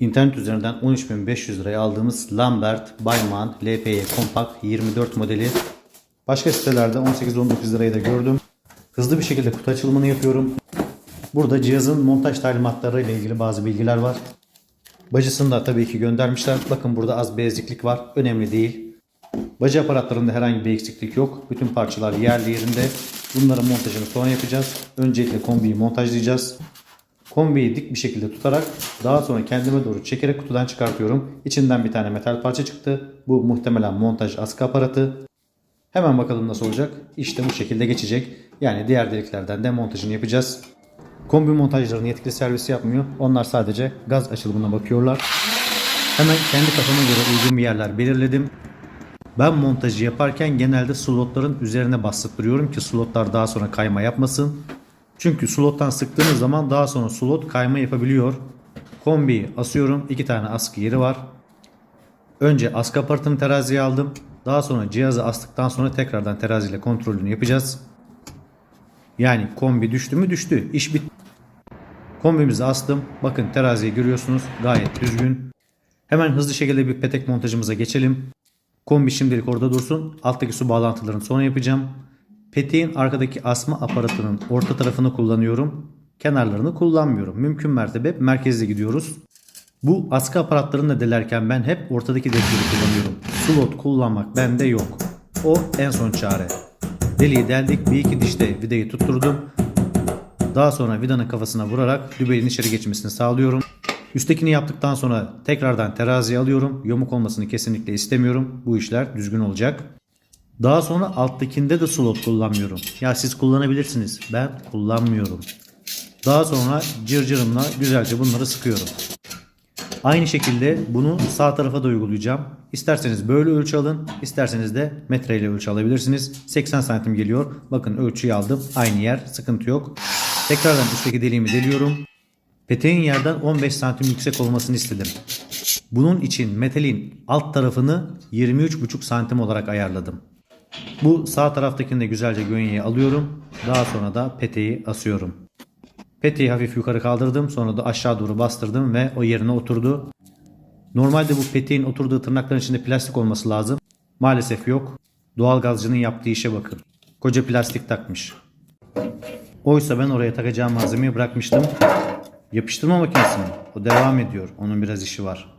İnternet üzerinden 13.500 liraya aldığımız Lambert Bayman LPE Compact 24 modeli. Başka sitelerde 18-19 lirayı da gördüm. Hızlı bir şekilde kutu açılımını yapıyorum. Burada cihazın montaj talimatları ile ilgili bazı bilgiler var. Bacısını da tabii ki göndermişler. Bakın burada az bir var. Önemli değil. Bacı aparatlarında herhangi bir eksiklik yok. Bütün parçalar yerli yerinde. Bunların montajını sonra yapacağız. Öncelikle kombiyi montajlayacağız. Kombiyi dik bir şekilde tutarak daha sonra kendime doğru çekerek kutudan çıkartıyorum. İçinden bir tane metal parça çıktı. Bu muhtemelen montaj askı aparatı. Hemen bakalım nasıl olacak. İşte bu şekilde geçecek. Yani diğer deliklerden de montajını yapacağız. Kombi montajlarını yetkili servisi yapmıyor. Onlar sadece gaz açılımına bakıyorlar. Hemen kendi kafama göre uygun bir yerler belirledim. Ben montajı yaparken genelde slotların üzerine bastırıyorum ki slotlar daha sonra kayma yapmasın. Çünkü slottan sıktığınız zaman daha sonra slot kayma yapabiliyor. Kombiyi asıyorum. iki tane askı yeri var. Önce askı aparatını teraziye aldım. Daha sonra cihazı astıktan sonra tekrardan teraziyle kontrolünü yapacağız. Yani kombi düştü mü düştü. İş bitti. Kombimizi astım. Bakın teraziyi görüyorsunuz. Gayet düzgün. Hemen hızlı şekilde bir petek montajımıza geçelim. Kombi şimdilik orada dursun. Alttaki su bağlantılarını sonra yapacağım. Peteğin arkadaki asma aparatının orta tarafını kullanıyorum. Kenarlarını kullanmıyorum. Mümkün mertebe merkezde gidiyoruz. Bu askı aparatlarını delerken ben hep ortadaki delikleri kullanıyorum. Slot kullanmak bende yok. O en son çare. Deliği deldik. Bir iki dişte vidayı tutturdum. Daha sonra vidanın kafasına vurarak dübeyin içeri geçmesini sağlıyorum. Üsttekini yaptıktan sonra tekrardan teraziye alıyorum. Yamuk olmasını kesinlikle istemiyorum. Bu işler düzgün olacak. Daha sonra alttakinde de slot kullanmıyorum. Ya siz kullanabilirsiniz. Ben kullanmıyorum. Daha sonra cırcırımla güzelce bunları sıkıyorum. Aynı şekilde bunu sağ tarafa da uygulayacağım. İsterseniz böyle ölçü alın, isterseniz de metreyle ölçü alabilirsiniz. 80 santim geliyor. Bakın ölçüyü aldım. Aynı yer, sıkıntı yok. Tekrardan üstteki deliğimi deliyorum. Peteğin yerden 15 santim yüksek olmasını istedim. Bunun için metalin alt tarafını 23,5 santim olarak ayarladım. Bu sağ taraftakini de güzelce gönyeye alıyorum. Daha sonra da peteği asıyorum. Peteği hafif yukarı kaldırdım. Sonra da aşağı doğru bastırdım ve o yerine oturdu. Normalde bu peteğin oturduğu tırnakların içinde plastik olması lazım. Maalesef yok. Doğalgazcının yaptığı işe bakın. Koca plastik takmış. Oysa ben oraya takacağım malzemeyi bırakmıştım. Yapıştırma makinesi mi? O devam ediyor. Onun biraz işi var.